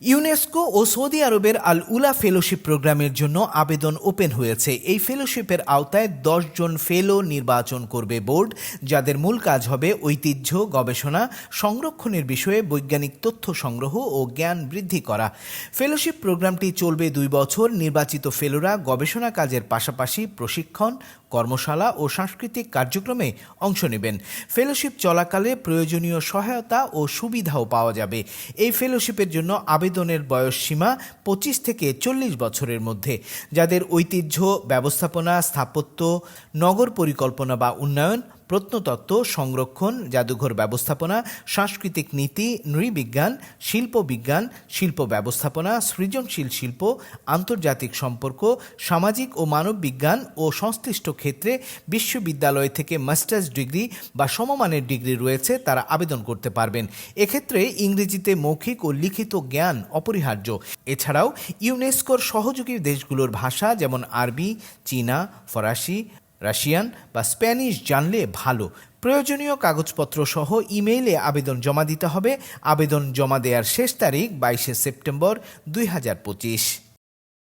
UNESCO ও Saudi আরবের আল উলা fellowship প্রোগ্রামের জন্য আবেদন ওপেন হয়েছে। এই ফেলোশিপের আওতায় জন ফেলো নির্বাচন করবে বোর্ড, যাদের মূল কাজ হবে ঐতিহ্য, গবেষণা, সংরক্ষণের বিষয়ে বৈজ্ঞানিক তথ্য সংগ্রহ ও জ্ঞান বৃদ্ধি করা। ফেলোশিপ প্রোগ্রামটি চলবে দুই বছর। নির্বাচিত ফেলোরা গবেষণা কাজের পাশাপাশি প্রশিক্ষণ, কর্মশালা ও সাংস্কৃতিক কার্যক্রমে অংশ নেবেন। ফেলোশিপ চলাকালে প্রয়োজনীয় সহায়তা ও সুবিধাও পাওয়া যাবে। এই ফেলোশিপের জন্য আবেদনের বয়স সীমা পঁচিশ থেকে চল্লিশ বছরের মধ্যে, যাদের ঐতিহ্য, ব্যবস্থাপনা, স্থাপত্য, নগর পরিকল্পনা বা উন্নয়ন প্রত্নতত্ত্ব, সংরক্ষণ, জাদুঘর ব্যবস্থাপনা, সাংস্কৃতিক নীতি, নৃবিজ্ঞান শিল্প বিজ্ঞান শিল্প ব্যবস্থাপনা, সৃজনশীল শিল্প, আন্তর্জাতিক সম্পর্ক, সামাজিক ও মানব বিজ্ঞান ও সংশ্লিষ্ট ক্ষেত্রে বিশ্ববিদ্যালয় থেকে মাস্টার্স ডিগ্রি বা সমমানের ডিগ্রি রয়েছে তারা আবেদন করতে পারবেন। এক্ষেত্রে ইংরেজিতে মৌখিক ও লিখিত জ্ঞান অপরিহার্য। এছাড়াও ইউনেস্কোর সহযোগী দেশগুলোর ভাষা যেমন আরবি, চীনা, ফরাসি রাশিয়ান বা স্প্যানিশ জানলে ভালো। প্রয়োজনীয় কাগজপত্র সহ ইমেইলে আবেদন জমা দিতে হবে। আবেদন জমা দেওয়ার শেষ তারিখ বাইশে সেপ্টেম্বর দুই হাজার পঁচিশ।